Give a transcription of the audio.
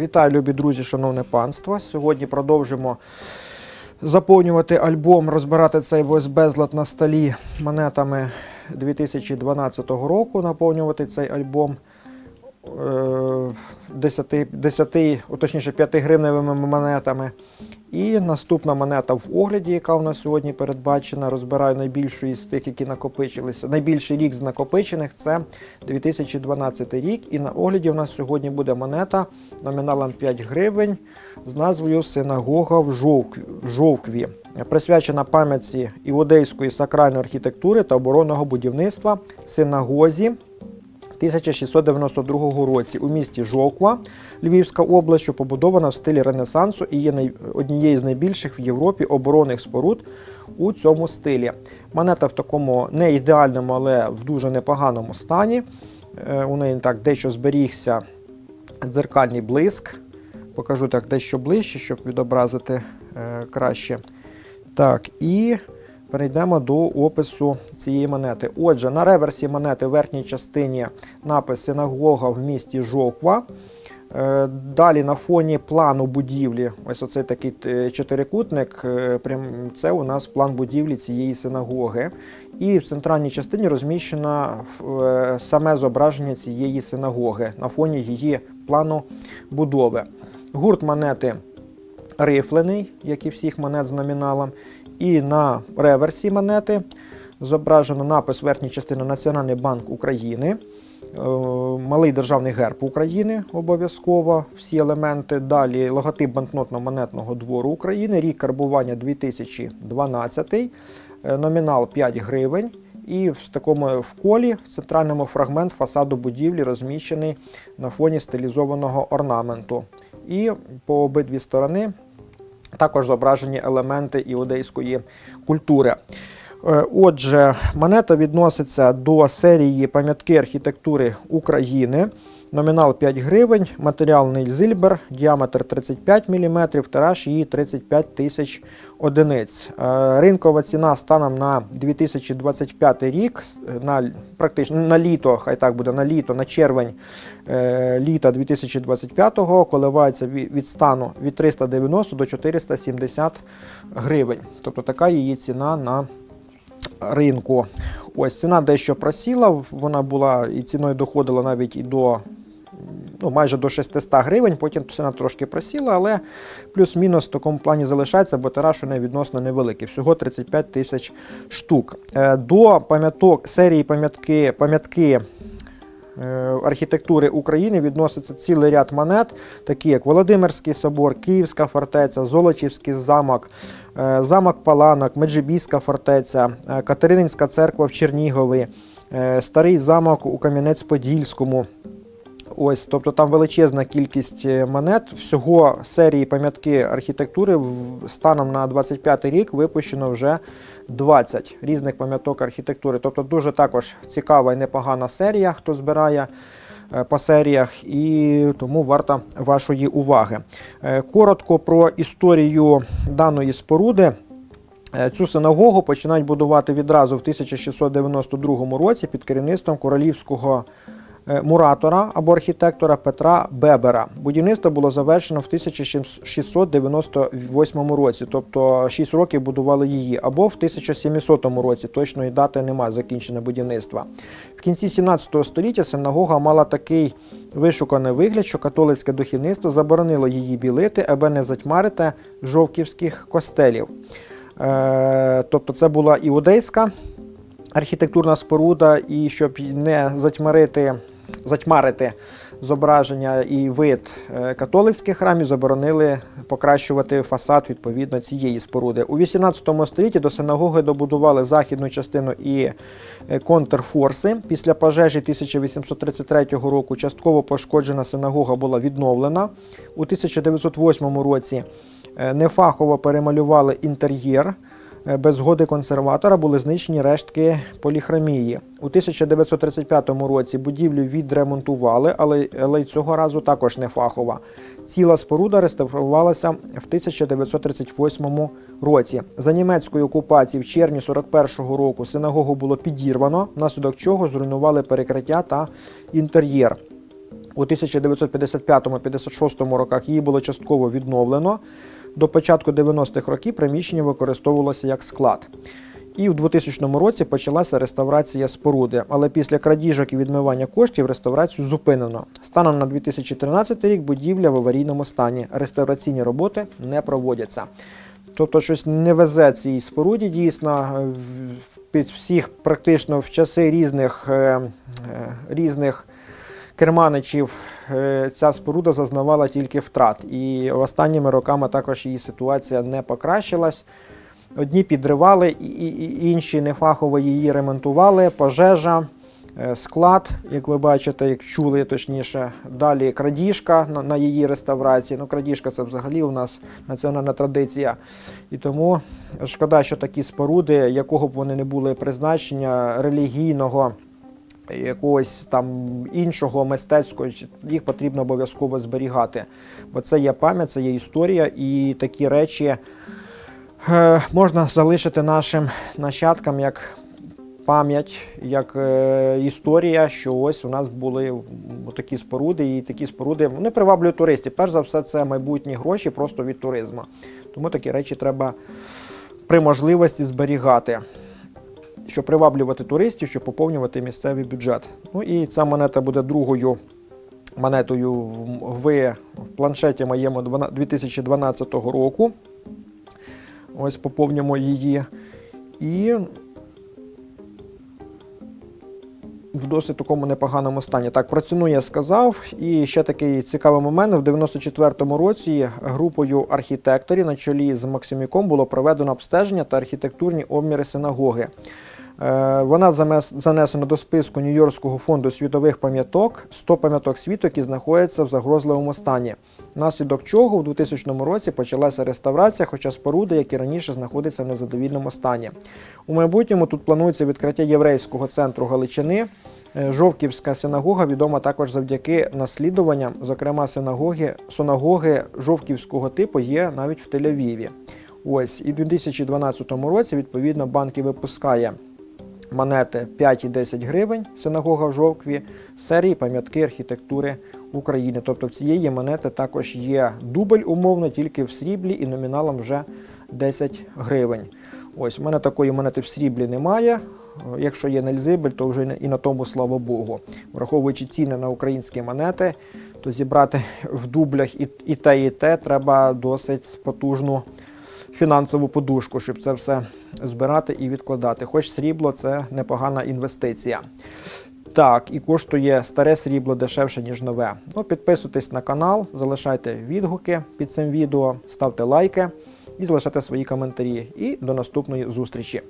Вітаю, любі друзі, шановне панство. Сьогодні продовжимо заповнювати альбом, розбирати цей весь безлад на столі монетами 2012 року, наповнювати цей альбом 10, 10 о, точніше 5 гривневими монетами. І наступна монета в огляді, яка у нас сьогодні передбачена, розбираю найбільшу із тих, які накопичилися. Найбільший рік з накопичених це 2012 рік. І на огляді у нас сьогодні буде монета номіналом 5 гривень з назвою Синагога в Жовкві присвячена пам'ятці іудейської сакральної архітектури та оборонного будівництва синагозі 1692 році у місті Жовква, Львівська область, що побудована в стилі Ренесансу і є однією з найбільших в Європі оборонних споруд у цьому стилі. Монета в такому не ідеальному, але в дуже непоганому стані. Е, У неї так дещо зберігся дзеркальний блиск. Покажу так дещо ближче, щоб відобразити е, краще. Так, і перейдемо до опису цієї монети. Отже, на реверсі монети в верхній частині напис Синагога в місті Жовква. Е, Далі на фоні плану будівлі, ось оцей такий е, чотирикутник, е, це у нас план будівлі цієї синагоги. І в центральній частині розміщено саме зображення цієї синагоги на фоні її плану будови. Гурт монети рифлений, як і всіх монет з номіналом. І на реверсі монети зображено напис верхньої частини Національний банк України, е, малий державний герб України обов'язково, всі елементи. Далі логотип банкнотно-монетного двору України, рік карбування 2012, е, номінал 5 гривень. І в такому в колі в центральному фрагмент фасаду будівлі розміщений на фоні стилізованого орнаменту. І по обидві сторони також зображені елементи іудейської культури. Е, Отже, монета відноситься до серії пам'ятки архітектури України. Номінал 5 гривень, матеріал Нильзильбер, діаметр 35 мм, тираж її 35 тисяч одиниць. Е, Ринкова ціна станом на 2025 рік, на практично на літо, хай так буде, на літо, на червень е, літа 2025-го коливається від стану від 390 до 470 гривень. Тобто така її ціна на ринку. Ось ціна дещо просіла, вона була і ціною доходила навіть і до ну, майже до 600 гривень, потім ціна трошки просіла, але плюс-мінус в такому плані залишається, бо тираж у неї відносно невеликий, всього 35 тисяч штук. Е, До пам'яток серії пам'ятки пам'ятки е, архітектури України відноситься цілий ряд монет, такі як Володимирський собор, Київська фортеця, Золочівський замок, е, замок Паланок, Меджибійська фортеця, Катерининська церква в Чернігові, старий замок у Кам'янець-Подільському. Ось, тобто там величезна кількість е, монет. Всього серії пам'ятки архітектури станом на 25 рік випущено вже 20 різних пам'яток архітектури. Тобто дуже також цікава і непогана серія, хто збирає е, по серіях, і тому варта вашої уваги. Е, Коротко про історію даної споруди. Цю синагогу починають будувати відразу в 1692 році під керівництвом королівського муратора або архітектора Петра Бебера. Будівництво було завершено в 1698 році, тобто 6 років будували її, або в 1700 році. Точної дати немає закінчення будівництва. В кінці 17 століття синагога мала такий вишуканий вигляд, що католицьке духовництво заборонило її білити, аби не затьмарити жовківських костелів. Е, тобто це була іудейська архітектурна споруда, і щоб не затьмарити, затьмарити зображення і вид е, католицьких храмів, заборонили покращувати фасад відповідно цієї споруди. У 18 столітті до синагоги добудували західну частину і е, контрфорси. Після пожежі 1833 року частково пошкоджена синагога була відновлена. У 1908 році е, нефахово перемалювали інтер'єр. Е, Без згоди консерватора були знищені рештки поліхромії. У 1935 році будівлю відремонтували, але, але й цього разу також не фахова. Ціла споруда реставрувалася в 1938 році. За німецької окупації в червні 41-го року синагогу було підірвано, внаслідок чого зруйнували перекриття та інтер'єр. У У 1955-56 роках її було частково відновлено. До початку 90-х років приміщення використовувалося як склад. І в 2000 році почалася реставрація споруди, але після крадіжок і відмивання коштів реставрацію зупинено. Станом на 2013 рік будівля в аварійному стані. Реставраційні роботи не проводяться. Тобто щось не везе цій споруді дійсно е, під всіх практично в часи різних, е, е, різних керманичів е, ця споруда зазнавала тільки втрат. І останніми роками також її ситуація не покращилась. Одні підривали, і, інші нефахово її ремонтували, пожежа, е, склад, як ви бачите, як чули точніше. Далі крадіжка на, на її реставрації. Ну, крадіжка це взагалі у нас національна традиція. І тому шкода, що такі споруди, якого б вони не були призначення релігійного, якогось там іншого мистецького, їх потрібно обов'язково зберігати. Бо це є пам'ять, це є історія, і такі речі е, можна залишити нашим нащадкам як пам'ять, як е, історія, що ось у нас були такі споруди, і такі споруди вони приваблюють туристів. Перш за все, це майбутні гроші просто від туризму. Тому такі речі треба при можливості зберігати щоб приваблювати туристів, щоб поповнювати місцевий бюджет. Ну і ця монета буде другою монетою в планшеті моєму 2012 року. Ось поповнюємо її. І в досить такому непоганому стані. Так, про ціну я сказав. І ще такий цікавий момент. В 94-му році групою архітекторів на чолі з Максимюком було проведено обстеження та архітектурні обміри синагоги. Е, Вона занесена до списку Нью-Йоркського фонду світових пам'яток 100 пам'яток світу, які знаходяться в загрозливому стані. Внаслідок чого в 2000 році почалася реставрація, хоча споруди, які раніше знаходяться в незадовільному стані. У майбутньому тут планується відкриття єврейського центру Галичини. Е, Жовківська синагога відома також завдяки наслідуванням, зокрема синагоги, синагоги жовківського типу є навіть в Тель-Авіві. Ось і в 2012 році відповідно банки випускає монети 5 і 10 гривень, синагога в Жовкві, серії пам'ятки архітектури України. Тобто в цієї монети також є дубль умовно, тільки в сріблі і номіналом вже 10 гривень. Ось у мене такої монети в сріблі немає. Якщо є нельзибель, то вже і на тому слава Богу. Враховуючи ціни на українські монети, то зібрати в дублях і, і те, і те треба досить потужну фінансову подушку, щоб це все збирати і відкладати. Хоч срібло це непогана інвестиція. Так, і коштує старе срібло дешевше, ніж нове. Ну, підписуйтесь на канал, залишайте відгуки під цим відео, ставте лайки і залишайте свої коментарі. І до наступної зустрічі.